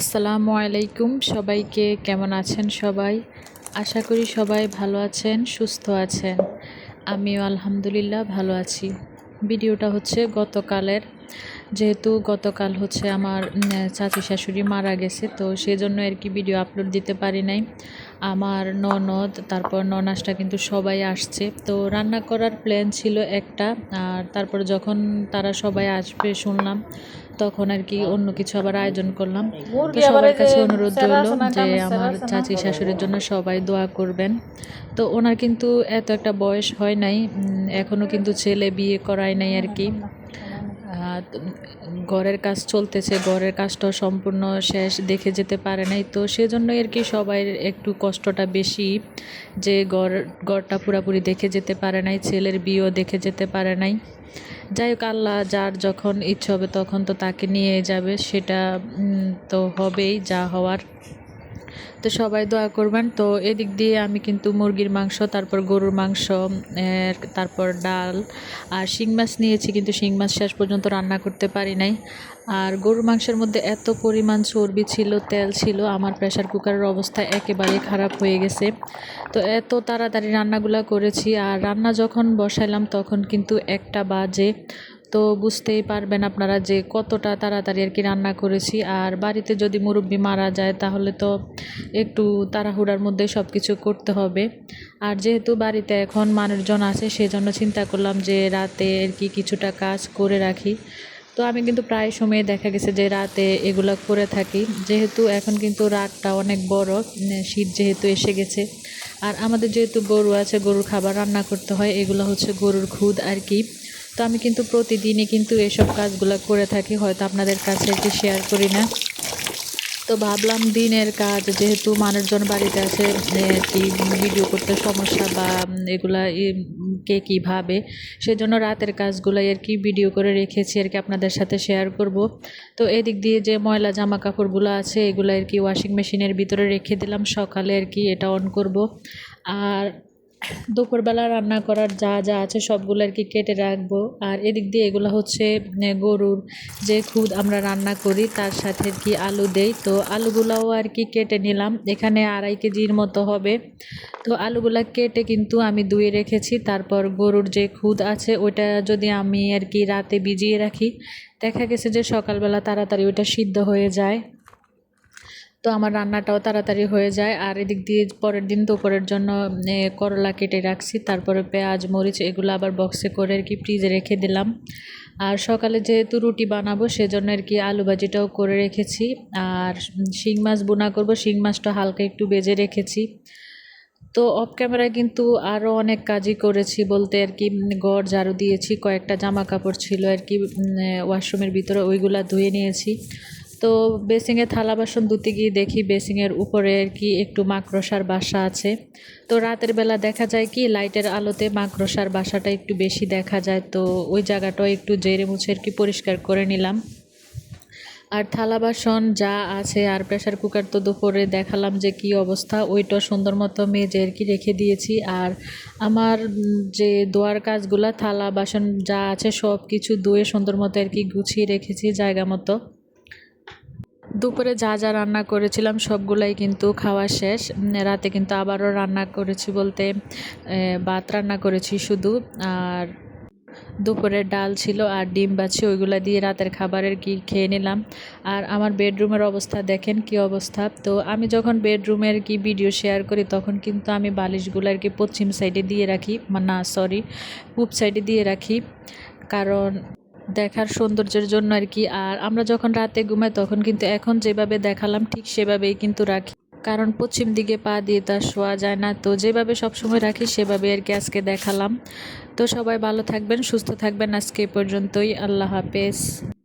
আসসালামু আলাইকুম সবাইকে, কেমন আছেন সবাই? আশা করি সবাই ভালো আছেন, সুস্থ আছেন। আমিও আলহামদুলিল্লাহ ভালো আছি। ভিডিওটা হচ্ছে গতকালের। যেহেতু গতকাল হচ্ছে আমার চাচি শাশুড়ি মারা গেছে, তো সেজন্য আর কি ভিডিও আপলোড দিতে পারি নাই। আমার ননদ, তারপর ননাসটা কিন্তু সবাই আসছে। তো রান্না করার প্ল্যান ছিল একটা, আর তারপর যখন তারা সবাই আসবে শুনলাম তখন আর কি অন্য কিছু আবার আয়োজন করলাম। তো সবার কাছে অনুরোধ রইল যে আমার চাচি শাশুড়ির জন্য সবাই দোয়া করবেন। তো ওনার কিন্তু এত একটা বয়স হয় নাই উম, এখনও কিন্তু ছেলে বিয়ে করায় নাই আর কি। ঘরের কাজ চলতেছে ঘরের কাজটাও সম্পূর্ণ শেষ দেখে যেতে পারে নাই। তো সেজন্য আর কি সবাই একটু কষ্টটা বেশি যে ঘর ঘরটা পুরাপুরি দেখে যেতে পারে নাই ছেলের বিয়েও দেখে যেতে পারে নাই। যাই হোক, আল্লাহ যার যখন ইচ্ছে হবে তখন তো তাকে নিয়ে যাবে, সেটা তো হবেই, যা হওয়ার। তো সবাই দোয়া করবেন। তো এদিক দিয়ে আমি কিন্তু মুরগির মাংস, তারপর গরুর মাংস তারপর ডাল আর শিং মাছ নিয়েছি কিন্তু শিং মাছ শেষ পর্যন্ত রান্না করতে পারি নাই। আর গরুর মাংসের মধ্যে এত পরিমাণ চর্বি ছিল, তেল ছিল, আমার প্রেশার কুকারের অবস্থা একেবারে খারাপ হয়ে গেছে। তো এত তাড়াতাড়ি রান্নাগুলো করেছি আর রান্না যখন বসাইলাম তখন কিন্তু একটা বাজে তো বুঝতেই পারবেন আপনারা যে কতটা তাড়াতাড়ি আর কি রান্না করেছি। আর বাড়িতে যদি মুরব্বি মারা যায়, তাহলে তো একটু তাড়াহুড়ার মধ্যে সব কিছু করতে হবে। আর যেহেতু বাড়িতে এখন মানুষজন আছে, সেজন্য চিন্তা করলাম যে রাতে আর কি কিছুটা কাজ করে রাখি। তো আমি কিন্তু প্রায় সময়ে দেখা গেছে যে রাতে এগুলো করে থাকি। যেহেতু এখন কিন্তু রাতটা অনেক বড় শীত যেহেতু এসে গেছে। আর আমাদের যেহেতু গরু আছে, গরুর খাবার রান্না করতে হয়, এগুলো হচ্ছে গরুর খুদ আর কি। তো আমি কিন্তু প্রতিদিনই কিন্তু এসব কাজগুলো করে থাকি হয়তো আপনাদের কাছে একটু শেয়ার করি না। তো ভাবলাম দিনের কাজ যেহেতু মানুষজন বাড়িতে আছে এ, কি ভিডিও করতে সমস্যা বা এগুলা কে কী ভাবে সেজন্য রাতের কাজগুলাই আর কি ভিডিও করে রেখেছি আর কি আপনাদের সাথে শেয়ার করব। তো এদিক দিয়ে যে ময়লা জামা কাপড়গুলো আছে এগুলো আর কি ওয়াশিং মেশিনের ভিতরে রেখে দিলাম সকালে আর কি এটা অন করব। আর দুপুরবেলা রান্না করার যা যা আছে সবগুলো আর কি কেটে রাখব। আর এদিক দিয়ে এগুলো হচ্ছে গরুর যে খুদ আমরা রান্না করি, তার সাথে আর কি আলু দেই। তো আলুগুলাও আর কি কেটে নিলাম। এখানে আড়াই কেজির মতো হবে। তো আলুগুলা কেটে কিন্তু আমি ধুয়ে রেখেছি। তারপর গরুর যে খুদ আছে, ওইটা যদি আমি আর কি রাতে ভিজিয়ে রাখি, দেখা গেছে যে সকালবেলা তাড়াতাড়ি ওইটা সিদ্ধ হয়ে যায়। তো আমার রান্নাটাও তাড়াতাড়ি হয়ে যায়। আর এদিক দিয়ে পরের দিন দুপুরের জন্য করলা কেটে রাখছি। তারপরে পেঁয়াজ, মরিচ, এগুলো আবার বক্সে করে আর কি ফ্রিজে রেখে দিলাম। আর সকালে যেহেতু রুটি বানাবো, সেজন্য আর কি আলু ভাজিটাও করে রেখেছি। আর শিং মাছ বোনা করব। শিং মাছটা হালকা একটু বেজে রেখেছি। তো অফ ক্যামেরায় কিন্তু আরও অনেক কাজই করেছি বলতে আর কি। ঘর ঝাড়ু দিয়েছি, কয়েকটা জামা কাপড় ছিল আর কি ওয়াশরুমের ভিতরে ওইগুলা ধুয়ে নিয়েছি। তো বেসিংয়ে থালা বাসন ধুতে গিয়ে দেখি বেসিংয়ের উপরে আর কি একটু মাকড়সার বাসা আছে। তো রাতের বেলা দেখা যায় কি, লাইটের আলোতে মাকড়সার বাসাটা একটু বেশি দেখা যায়। তো ওই জায়গাটাও একটু জেরে মুছে আর কি পরিষ্কার করে নিলাম। আর থালা বাসন যা আছে আর প্রেসার কুকার তো দুপুরে দেখালাম যে কি অবস্থা, ওইটা সুন্দর মতো মেজে আর কি রেখে দিয়েছি। আর আমার যে দোয়ার কাজগুলা, থালা বাসন যা আছে সব কিছু ধুয়ে সুন্দর মতো আর কি গুছিয়ে রেখেছি জায়গা মতো। দুপুরে যা যা রান্না করেছিলাম সবগুলাই কিন্তু খাওয়া শেষ। রাতে কিন্তু আবারও রান্না করেছি বলতে ভাত রান্না করেছি শুধু। আর দুপুরের ডাল ছিল আর ডিম বাছি, ওইগুলা দিয়ে রাতের খাবারের কি খেয়ে নিলাম। আর আমার বেডরুমের অবস্থা দেখেন কি অবস্থা। তো আমি যখন বেডরুমের কি ভিডিও শেয়ার করি, তখন কিন্তু আমি বালিশগুলো আর কি পশ্চিম সাইডে দিয়ে রাখি। না সরি পূব সাইডে দিয়ে রাখি। কারণ দেখার সৌন্দর্যের জন্য আর কি। আর আমরা যখন রাতে ঘুমাই, তখন কিন্তু এখন যেভাবে দেখালাম, ঠিক সেভাবেই কিন্তু রাখি। কারণ পশ্চিম দিকে পা দিয়ে তা শোয়া যায় না। তো যেভাবে সবসময় রাখি সেভাবে আর কি আজকে দেখালাম। তো সবাই ভালো থাকবেন, সুস্থ থাকবেন। আজকে পর্যন্তই। আল্লাহ হাফেজ।